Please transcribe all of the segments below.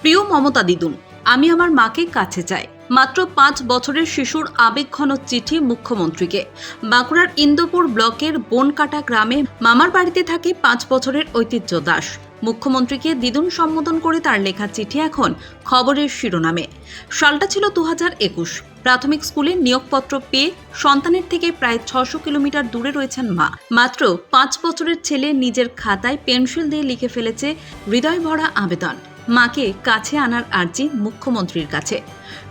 প্রিয় মমতা দিদুন, আমি আমার মাকে কাছে চাই। মাত্র পাঁচ বছরের শিশুর আবেগঘন চিঠি মুখ্যমন্ত্রীকে। বাঁকুড়ার ইন্দোপুর ব্লকের বনকাটা গ্রামে মামার বাড়িতে থাকে পাঁচ বছরের ঐতিহ্য দাস। মুখ্যমন্ত্রীকে দ্বিগুণ সম্বোধন করে তার লেখা চিঠি এখন খবরের শিরোনামে। সালটা ছিল দু হাজার একুশ। প্রাথমিক স্কুলে নিয়োগপত্র পেয়ে সন্তানের থেকে প্রায় ছশো কিলোমিটার দূরে রয়েছেন মা। মাত্র পাঁচ বছরের ছেলে নিজের খাতায় পেন্সিল দিয়ে লিখে ফেলেছে হৃদয় ভরা আবেদন। মাকে কাছে আনার আর্জি মুখ্যমন্ত্রীর কাছে।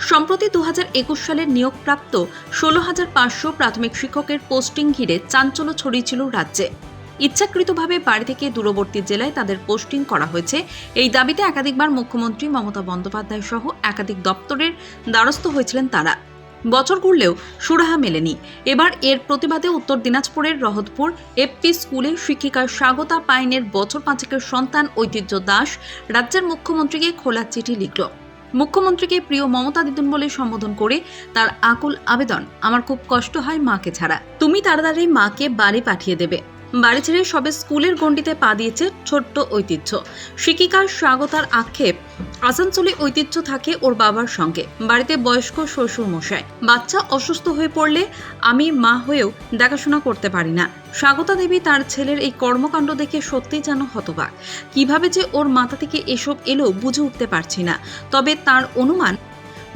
সম্প্রতি দু একুশ সালের নিয়োগপ্রাপ্ত ষোলো হাজার পাঁচশো প্রাথমিক শিক্ষকের পোস্টিং ঘিরে চাঞ্চল্য ছড়িয়েছিল রাজ্যে। ইচ্ছাকৃতভাবে বাড়ি থেকে দূরবর্তী জেলায় তাদের পোস্টিং করা হয়েছে। এই দাবিতে একাধিকবার মুখ্যমন্ত্রী মমতা বন্দ্যোপাধ্যায় সহ একাধিক দপ্তরের দ্বারস্থ হয়েছিলেন তারা। বছর ঘুরলেও সুরাহা মেলেনি। এবার এর প্রতিবাদে উত্তর দিনাজপুরের রহতপুর এফপি স্কুলে শিক্ষিকা স্বাগতা পাইনের বছর পাঁচেকের সন্তান ঐতিহ্য দাস রাজ্যের মুখ্যমন্ত্রীকে খোলা চিঠি লিখল। মুখ্যমন্ত্রীকে প্রিয় মমতা দিদুন বলে সম্বোধন করে তার আকুল আবেদন, আমার খুব কষ্ট হয় মাকে ছাড়া। তুমি তাড়াতাড়ি মাকে বাড়ি পাঠিয়ে দেবে। বাড়ি ছেড়ে সবে স্কুলের গণ্ডিতে পা দিয়েছে ছোট্ট ঐতিহ্য। শিক্ষিকার স্বাগতার আক্ষেপ, আসানসোলে ঐতিহ্য থাকে ওর বাবার সঙ্গে। বাড়িতে বয়স্ক শ্বশুর মশাই বাচ্চা অসুস্থ হয়ে পড়লে আমি মা হয়েও দেখাশোনা করতে পারি না। স্বাগতা দেবী তার ছেলের এই কর্মকাণ্ড দেখে সত্যিই যেন হতবাক। কীভাবে যে ওর মাথা থেকে এসব এলো বুঝে উঠতে পারছি না। তবে তার অনুমান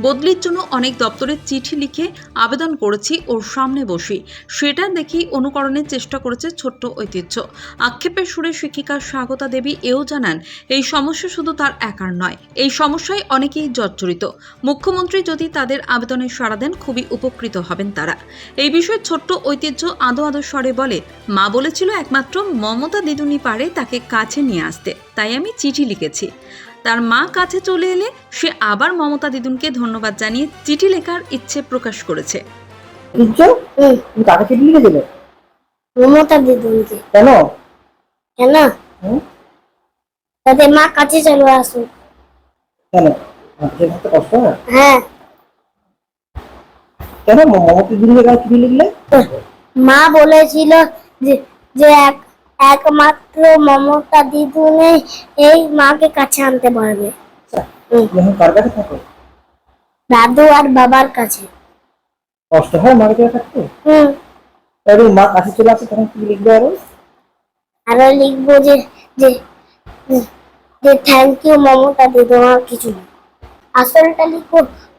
বদলির জন্য অনেক দপ্তরে চিঠি লিখে আবেদন করেছি ওর সামনে বসি সেটা দেখি অনুকরণের চেষ্টা করেছে ছোট্ট ঐতিহ্য। আক্ষেপের সুরে শিক্ষিকা স্বাগতা দেবী এও জানান, এই সমস্যা শুধু তার একার নয়, এই সমস্যায় অনেকেই জর্জরিত। মুখ্যমন্ত্রী যদি তাদের আবেদনে সাড়া দেন, খুবই উপকৃত হবেন তারা। এই বিষয়ে ছোট্ট ঐতিহ্য আদো আদো স্বরে বলে, মা বলেছিল একমাত্র মমতা দিদুনি পারে তাকে কাছে নিয়ে আসতে, তাই আমি চিঠি লিখেছি। তার মা কাছে চলে এলে সে আবার মমতা দিদুনকে ধন্যবাদ জানিয়ে চিঠি লেখার ইচ্ছে প্রকাশ করেছে। কাকে চিঠি লিখেছিলে? মমতা দিদুনকে। কেন? কেন? তাদের মা কাছে চলে আসুক। কেন? কষ্ট হ্যাঁ? কেন মমতা দিদিকে কেন চিঠি লিখলে? মা বলেছিল যে যে এক একমাত্র মমতা দিদুনে এই মাকে কাছে আনতে পারবে। কাছে দাদু আর বাবার কাছে। কষ্ট হয় মাকে ছেড়ে থাকতে? হুম। তাহলে মা কাছে চলে আসে তখন কি লিখবে আরও? আরও লিখব যে যে যে থ্যাংক ইউ মমতা দিদু আর কিছু না। আসলটা লিখব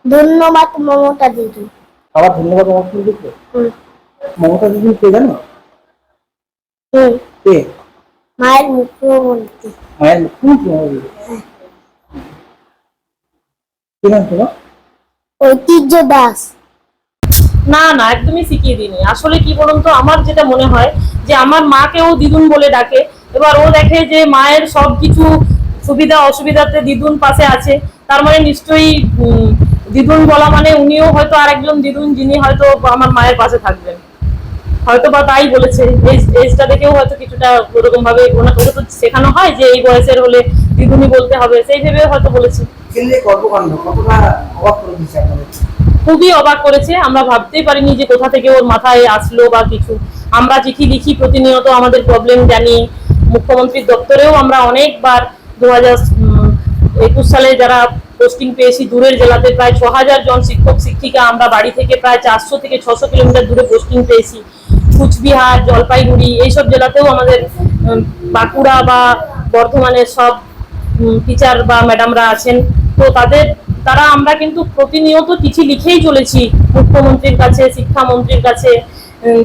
ধন্যবাদ মমতা দিদু। আবার ধন্যবাদ মমতা দিদি হুম। মমতা দিদি কে জানো? কে? মায়ের মুখ্যমন্ত্রী। মায়ের মুখ্যমন্ত্রী কি নাম তোমার? ঐতিহ্য দাস। না না একদমই শিখিয়ে দিইনি। আসলে কি বলুন তো আমার যেটা মনে হয় যে আমার মাকেও দিদুন বলে ডাকে। এবার ও দেখে যে মায়ের সব কিছু সুবিধা অসুবিধাতে দিদুন পাশে আছে। তার মানে নিশ্চয়ই দিদুন বলা মানে উনিও হয়তো আরেকজন দিদুন যিনি হয়তো আমার মায়ের পাশে থাকবেন। হয়তো বা তাই বলেছে। এজ এজটা দেখেও হয়তো কিছুটা ওরকম ভাবে ওনাকে তো শেখানো হয় যে এই বয়সের হলে দিদুনি বলতে হবে সেই ভেবে হয়তো বলেছে। খুবই অবাক করেছে। আমরা ভাবতেই পারিনি যে কোথা থেকে ওর মাথায় আসলো বা কিছু। আমরা চিঠি লিখি প্রতিনিয়ত আমাদের প্রবলেম জানি। মুখ্যমন্ত্রীর দপ্তরেও আমরা অনেকবার দু হাজার একুশ সালে যারা পোস্টিং পেয়েছি দূরের জেলাতে প্রায় ছ হাজার জন শিক্ষক শিক্ষিকা আমরা বাড়ি থেকে প্রায় চারশো থেকে ছশো কিলোমিটার দূরে পোস্টিং পেয়েছি। কুচবিহার জলপাইগুড়ি এইসব জেলাতেও আমাদের বাঁকুড়া বা বর্ধমানের সব টিচার বা ম্যাডামরা আছেন। তো তাদের তারা আমরা কিন্তু প্রতিনিয়ত চিঠি লিখেই চলেছি মুখ্যমন্ত্রীর কাছে শিক্ষামন্ত্রীর কাছে।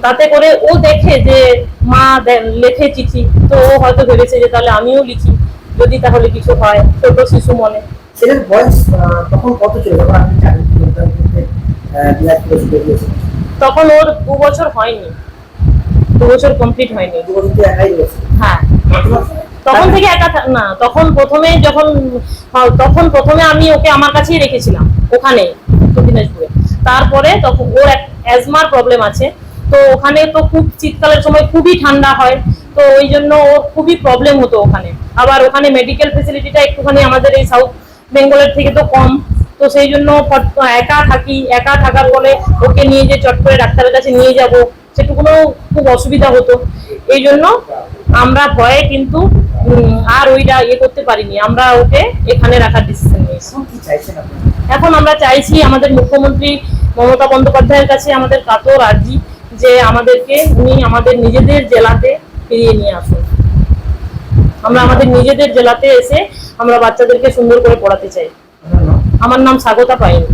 তাতে করে ও দেখে যে মা লেখে চিঠি। তো ও হয়তো ভেবেছে যে তাহলে আমিও লিখি যদি তাহলে কিছু হয় ছোট শিশু মনে। ছেলের বয়স তখন কত ছিল? তখন ওর দু বছর হয়নি। দু বছর কমপ্লিট হয়নি। হ্যাঁ। তখন থেকে একা না তখন প্রথমে যখন হ্যাঁ, তখন প্রথমে আমি ওকে আমার কাছেই রেখেছিলাম ওখানে উত্তর দিনাজপুরে। তারপরে তখন ওর অ্যাজমার প্রবলেম আছে। তো ওখানে তো খুব শীতকালের সময় খুবই ঠান্ডা হয়। তো ওই জন্য ওর খুবই প্রবলেম হতো ওখানে। আবার ওখানে মেডিকেল ফেসিলিটিটা একটুখানি আমাদের এই সাউথ বেঙ্গলের থেকে তো কম। তো সেই জন্য একা থাকি একা থাকার ফলে ওকে নিয়ে যে চট করে ডাক্তারের কাছে নিয়ে যাব। সেটুকুনো খুব অসুবিধা হতো। এই জন্য আমরা ভয়ে কিন্তু আর ওইটা ইয়ে করতে পারিনি। আমরা ওকে এখানে রাখার ডিসিশন নিয়েছি। এখন আমরা চাইছি আমাদের মুখ্যমন্ত্রী মমতা বন্দ্যোপাধ্যায়ের কাছে আমাদের কাতর আর্জি যে আমাদেরকে উনি আমাদের নিজেদের জেলাতে ফিরিয়ে নিয়ে আসুন। আমরা আমাদের নিজেদের জেলাতে এসে আমরা বাচ্চাদেরকে সুন্দর করে পড়াতে চাই। আমার নাম স্বাগতা পাইনি।